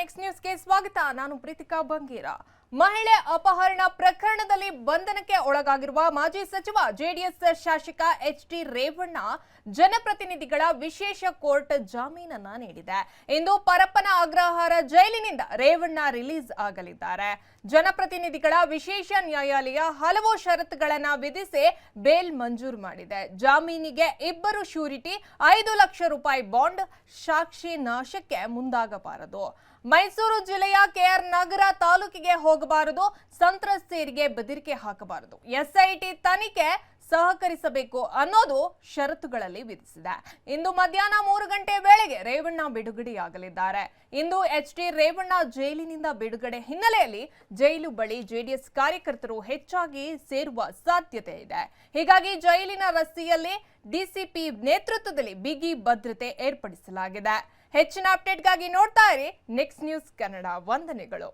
Next ನ್ಯೂಸ್ಗೆ ಸ್ವಾಗತ. ನಾನು ಪ್ರೀತಿಕಾ ಬಂಗೀರ. ಮಹಿಳೆ ಅಪಹರಣ ಪ್ರಕರಣದಲ್ಲಿ ಬಂಧನಕ್ಕೆ ಒಳಗಾಗಿರುವ ಮಾಜಿ ಸಚಿವ ಜೆಡಿಎಸ್ ಶಾಸಕ ಎಚ್ ಟಿ ರೇವಣ್ಣ ಜನಪ್ರತಿನಿಧಿಗಳ ವಿಶೇಷ ಕೋರ್ಟ್ ಜಾಮೀನನ್ನ ನೀಡಿದೆ. ಇಂದು ಪರಪ್ಪನ ಅಗ್ರಹಾರ ಜೈಲಿನಿಂದ ರೇವಣ್ಣ ರಿಲೀಸ್ ಆಗಲಿದ್ದಾರೆ. ಜನಪ್ರತಿನಿಧಿಗಳ ವಿಶೇಷ ನ್ಯಾಯಾಲಯ ಹಲವು ಷರತ್ತುಗಳನ್ನ ವಿಧಿಸಿ ಬೇಲ್ ಮಂಜೂರು ಮಾಡಿದೆ. ಜಾಮೀನಿಗೆ ಇಬ್ಬರು ಶ್ಯೂರಿಟಿ, ಐದು ಲಕ್ಷ ರೂಪಾಯಿ ಬಾಂಡ್ ಸಾಕ್ಷಿ ನಾಶಕ್ಕೆ ಮುಂದಾಗಬಾರದು. ಮೈಸೂರು ಜಿಲ್ಲೆಯ ಕೆಆರ್ ನಗರ ತಾಲೂಕಿಗೆ ಹೋಗಬಾರದು ಸಂತ್ರಸ್ತೆಯರಿಗೆ ಬೆದರಿಕೆ ಹಾಕಬಾರದು. ಎಸ್ಐಟಿ ತನಿಖೆ ಸಹಕರಿಸಬೇಕು ಅನ್ನೋದು ಷರತ್ತುಗಳಲ್ಲಿ ವಿಧಿಸಿದೆ. ಇಂದು ಮಧ್ಯಾಹ್ನ ಮೂರು ಗಂಟೆ ವೇಳೆಗೆ ರೇವಣ್ಣ ಬಿಡುಗಡೆಯಾಗಲಿದ್ದಾರೆ. ಇಂದು ಎಚ್ ಡಿ ರೇವಣ್ಣ ಜೈಲಿನಿಂದ ಬಿಡುಗಡೆ ಹಿನ್ನೆಲೆಯಲ್ಲಿ ಜೈಲು ಬಳಿ ಜೆಡಿಎಸ್ ಕಾರ್ಯಕರ್ತರು ಹೆಚ್ಚಾಗಿ ಸೇರುವ ಸಾಧ್ಯತೆ ಇದೆ. ಹೀಗಾಗಿ ಜೈಲಿನ ರಸ್ತೆಯಲ್ಲಿ ಡಿಸಿಪಿ ನೇತೃತ್ವದಲ್ಲಿ ಬಿಗಿ ಭದ್ರತೆ ಏರ್ಪಡಿಸಲಾಗಿದೆ. ಹೆಚ್ಚಿನ ಅಪ್ಡೇಟ್ಗಾಗಿ ನೋಡ್ತಾ ಇರಿ. ನೆಕ್ಸ್ಟ್ ನ್ಯೂಸ್ ಕನ್ನಡ ವಂದನೆಗಳು.